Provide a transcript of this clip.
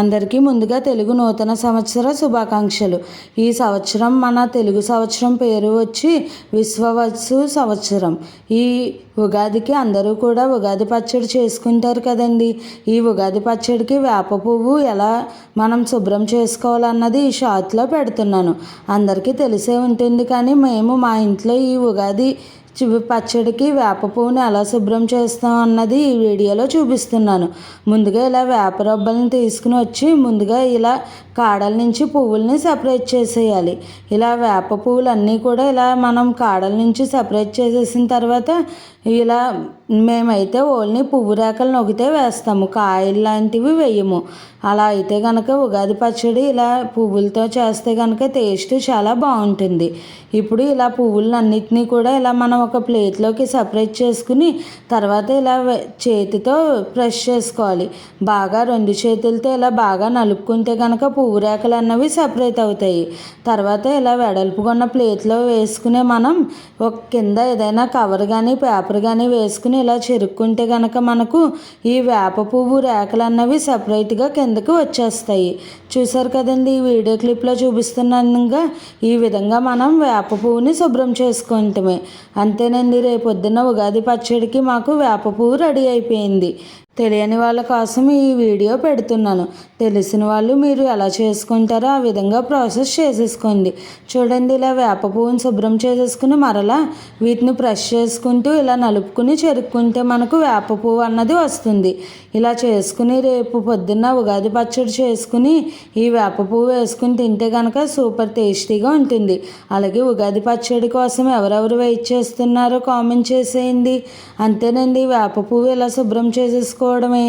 అందరికీ ముందుగా తెలుగు నూతన సంవత్సర శుభాకాంక్షలు. ఈ సంవత్సరం మన తెలుగు సంవత్సరం పేరు వచ్చి విశ్వవత్సు సంవత్సరం. ఈ ఉగాదికి అందరూ కూడా ఉగాది పచ్చడి చేసుకుంటారు కదండి. ఈ ఉగాది పచ్చడికి వేప పువ్వు ఎలా మనం శుభ్రం చేసుకోవాలన్నది ఈ షాట్లో పెడుతున్నాను. అందరికీ తెలిసే ఉంటుంది కానీ మేము మా ఇంట్లో ఈ ఉగాది పచ్చడికి వేప పువ్వుని ఎలా శుభ్రం చేస్తాం అన్నది ఈ వీడియోలో చూపిస్తున్నాను. ముందుగా ఇలా వేప రబ్బల్ని తీసుకుని వచ్చి ముందుగా ఇలా కాడల నుంచి పువ్వుల్ని సపరేట్ చేసేయాలి. ఇలా వేప పువ్వులు అన్నీ కూడా ఇలా మనం కాడల నుంచి సపరేట్ చేసేసిన తర్వాత ఇలా మేమైతే ఓన్లీ పువ్వు రేకలు నొక్కితే వేస్తాము. కాయలు లాంటివి వేయము. అలా అయితే కనుక ఉగాది పచ్చడి ఇలా పువ్వులతో చేస్తే కనుక టేస్ట్ చాలా బాగుంటుంది. ఇప్పుడు ఇలా పువ్వులన్నిటినీ కూడా ఇలా మనం ఒక ప్లేట్లోకి సపరేట్ చేసుకుని తర్వాత ఇలా చేతితో ప్రెస్ చేసుకోవాలి. బాగా రెండు చేతులతో ఇలా బాగా నలుపుకుంటే కనుక పువ్వు ఊరేకలు అన్నవి సపరేట్ అవుతాయి. తర్వాత ఇలా వెడల్పుగా ఉన్న ప్లేట్లో వేసుకునే మనం ఒక కింద ఏదైనా కవర్ కానీ పేపర్ కానీ వేసుకుని ఇలా చెరుక్కుంటే కనుక మనకు ఈ వేప పువ్వు రేకలు అన్నవి సపరేట్గా కిందకి వచ్చేస్తాయి. చూసారు కదండి ఈ వీడియో క్లిప్లో చూపిస్తున్నందుగా ఈ విధంగా మనం వేప పువ్వుని శుభ్రం చేసుకుంటమే. అంతేనండి రేపొద్దున ఉగాది పచ్చడికి మాకు వేప పువ్వు రెడీ అయిపోయింది. తెలియని వాళ్ళ కోసం ఈ వీడియో పెడుతున్నాను. తెలిసిన వాళ్ళు మీరు ఎలా చేసుకుంటారో ఆ విధంగా ప్రాసెస్ చేసేసుకోండి. చూడండి ఇలా వేప పువ్వుని శుభ్రం చేసేసుకుని మరలా వీటిని ప్రెస్ చేసుకుంటూ ఇలా నలుపుకుని చెరుక్కుంటే మనకు వేప పువ్వు అన్నది వస్తుంది. ఇలా చేసుకుని రేపు పొద్దున్న ఉగాది పచ్చడి చేసుకుని ఈ వేప పువ్వు వేసుకుని తింటే కనుక సూపర్ టేస్టీగా ఉంటుంది. అలాగే ఉగాది పచ్చడి కోసం ఎవరెవరు వెయిట్ చేస్తున్నారో కామెంట్ చేసేయండి. అంతేనండి వేప పువ్వు ఇలా శుభ్రం చేసేసుకోవడమే